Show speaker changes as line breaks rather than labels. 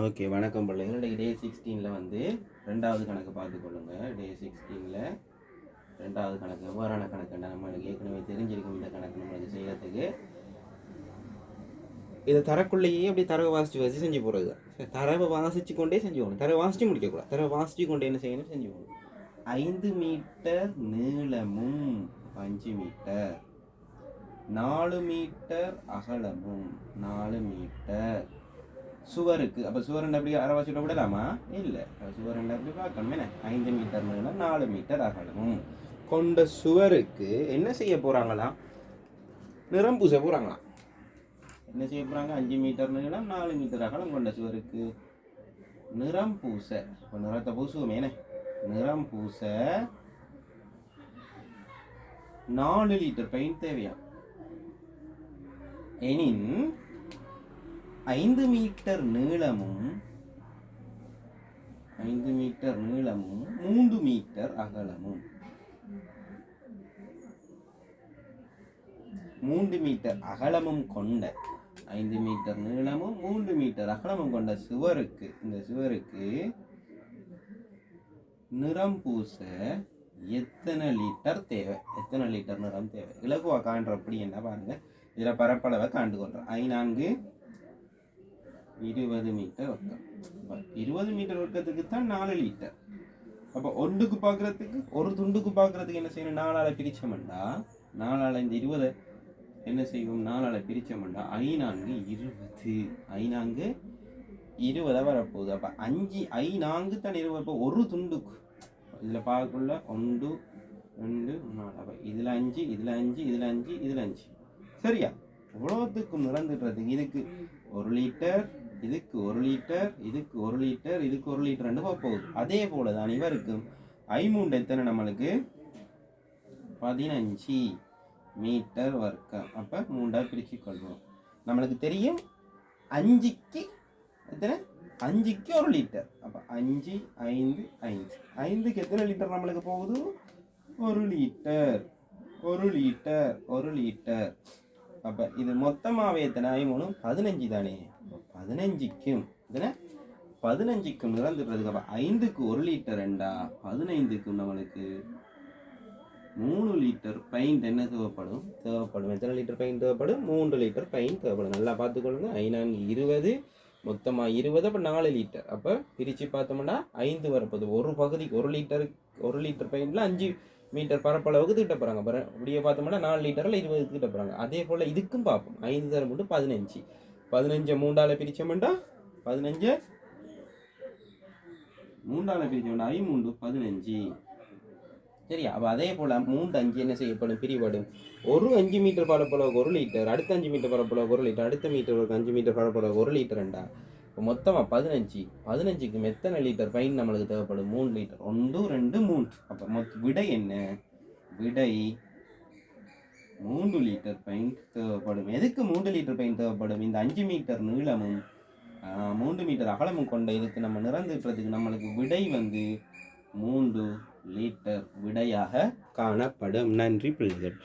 Okay வணக்கம் பிள்ளைங்க டே சிக்ஸ்டீனில் வந்து ரெண்டாவது கணக்கு பார்த்துக்கொள்ளுங்க டே சிக்ஸ்டீனில் ரெண்டாவது கணக்கு எவ்வாறான கணக்குன்னா நம்மளுக்கு ஏற்கனவே தெரிஞ்சிருக்கும் இந்த கணக்கு நம்மளுக்கு செய்கிறதுக்கு இதை தரக்குள்ளேயே அப்படி தரவை வாசித்து வச்சு செஞ்சு போகிறது தான் தரவை வாசித்து கொண்டே செஞ்சு போகணும். தரவை வாசித்து முடிக்கக்கூடாது. தரவை வாசித்து கொண்டே என்ன செய்யணும்? செஞ்சு போகணும். ஐந்து மீட்டர் நீளமும் அஞ்சு மீட்டர் நாலு மீட்டர் அகலமும் நாலு மீட்டர். சுவருக்கு. அப்போ சுவரன் அப்படி அரைவாசியோட விடலாமா? இல்லை. சுவரன் அப்படி பார்க்கணும். என்ன ஐந்து மீட்டர் நீளம் நாலு மீட்டர் அகலம் கொண்ட சுவருக்கு என்ன செய்ய போகிறாங்களாம் நிறம் பூச போகிறாங்களாம் என்ன செய்ய போகிறாங்க அஞ்சு மீட்டர் நீளம் நாலு மீட்டர் அகலம் கொண்ட சுவருக்கு. நிறம் பூச. இப்போ நிறத்தை பூசுவோமே என்ன? நிறம் பூச. நாலு லிட்டர் பெயிண்ட் தேவையா? எனின் ஐந்து மீட்டர் நீளமும் ஐந்து மீட்டர் நீளமும் மூன்று மீட்டர் அகலமும். மூன்று மீட்டர் அகலமும் கொண்ட ஐந்து மீட்டர் நீளமும் மூன்று மீட்டர் அகலமும் கொண்ட சுவருக்கு இந்த சுவருக்கு நிறம் பூச எத்தனை லிட்டர் தேவை? எத்தனை லிட்டர் நிறம் தேவை? இலகுவா காண்றப்படி என்ன பாருங்க. இதில் பரப்பளவை காண்டு கொண்டோம் ஐநான்கு நான்கு இருபது மீட்டர் வட்டம். இருபது மீட்டர் வர்க்கத்துக்கு தான் நாலு லிட்டர் அப்போ ஒன்றுக்கு பார்க்குறதுக்கு ஒரு துண்டுக்கு பார்க்குறதுக்கு என்ன செய்யணும்? நாலால் பிரிச்சோம்டா நாலால் இந்த இருபதை என்ன செய்வோம்? நாலால் பிரிச்சோம்டா ஐநான்கு இருபது. ஐநான்கு இருபதை வரப்போகுது. அப்போ அஞ்சு ஐநான்கு தான் இருபது. அப்போ ஒரு துண்டுக்கு. இதில் பார்க்கக்குள்ள ஒன்று ரெண்டு நாலு. அப்போ இதில் அஞ்சு இதில் அஞ்சு இதில் அஞ்சு இதில் அஞ்சு. சரியா? இவ்வளோத்துக்கும் நிறந்துடுறதுக்கு இதுக்கு ஒரு லிட்டர் இதுக்கு ஒரு லிட்டர் இதுக்கு ஒரு லிட்டர் இதுக்கு ஒரு லிட்டர் போகுது. அதே போல தான் இவருக்கும் ஐமூண்டு எத்தனை நம்மளுக்கு? பதினஞ்சு மீட்டர் வர்க்கம். அப்போ மூண்டாக பிரித்து கொள்வோம் நம்மளுக்கு தெரியும் அஞ்சுக்கு எத்தனை? அஞ்சுக்கு ஒரு லிட்டர் அப்போ அஞ்சு ஐந்து ஐந்து. ஐந்துக்கு எத்தனை லிட்டர் நம்மளுக்கு போகுது? ஒரு லிட்டர் ஒரு லிட்டர் ஒரு லிட்டர் அப்போ இது மொத்தமாகவே எத்தனை? ஐமூணு பதினஞ்சு தானே. பதினஞ்சுக்கும் எத்தனை? பதினஞ்சுக்கும் நிறந்துடுறதுக்கு அப்போ ஐந்துக்கு ஒரு லிட்டர் ரெண்டா? பதினைந்துக்கும் நம்மளுக்கு மூணு லிட்டர் பெயிண்ட் என்ன தேவைப்படும்? தேவைப்படும். எத்தனை லிட்டர் பெயிண்ட் தேவைப்படும்? மூன்று லிட்டர் பெயிண்ட் தேவைப்படும். நல்லா பார்த்துக்கொள்ளுங்க. ஐநான்கு இருபது மொத்தமாக இருபது அப்போ நாலு லிட்டர் அப்போ பிரித்து பார்த்தோம்னா ஐந்து வரப்போகுது. ஒரு பகுதிக்கு ஒரு லிட்டர் ஒரு லிட்டர் பெயிண்டில் அஞ்சு மீட்டர் பரப்பளவுக்கு திட்ட போகிறாங்க அப்புறம் அப்படியே பார்த்தோம்னா நாலு லிட்டரில் இருபது திட்ட போகிறாங்க அதே போல் இதுக்கும் பார்ப்போம். ஐந்து தரம் மட்டும் பதினஞ்சு. பதினஞ்சை மூண்டால பிரிச்சோம்டா பதினஞ்சு மூண்டால பிரிச்சோம்டா ஐ பதினஞ்சு. சரியா? அப்போ அதே போல் மூன்று அஞ்சு என்ன செய்யப்படும்? பிரிபடும் ஒரு அஞ்சு மீட்டர் பரப்பளவுக்கு ஒரு லிட்டர் அடுத்த அஞ்சு மீட்டர் பரப்பளவுக்கு ஒரு லிட்டர் அடுத்த மீட்டர் ஒரு அஞ்சு மீட்டர் பரப்பளவுக்கு ஒரு லிட்டர்ண்டா இப்போ மொத்தமாக பதினஞ்சு. பதினஞ்சுக்கு எத்தனை லிட்டர் பைன் நம்மளுக்கு தேவைப்படும்? மூணு லிட்டர் ஒன்று ரெண்டு மூன்று. அப்போ மொத்த விடை என்ன? விடை மூன்று லிட்டர் பெயிண்ட் தேவைப்படும். எதுக்கு மூன்று லிட்டர் பெயிண்ட் தேவைப்படும்? இந்த அஞ்சு மீட்டர் நீளமும் மூன்று மீட்டர் அகலமும் கொண்ட இதுக்கு நம்ம நிறந்துட்டுறதுக்கு நம்மளுக்கு விடை வந்து மூன்று லிட்டர் விடையாக காணப்படும். நன்றி பிள்ளைகள்.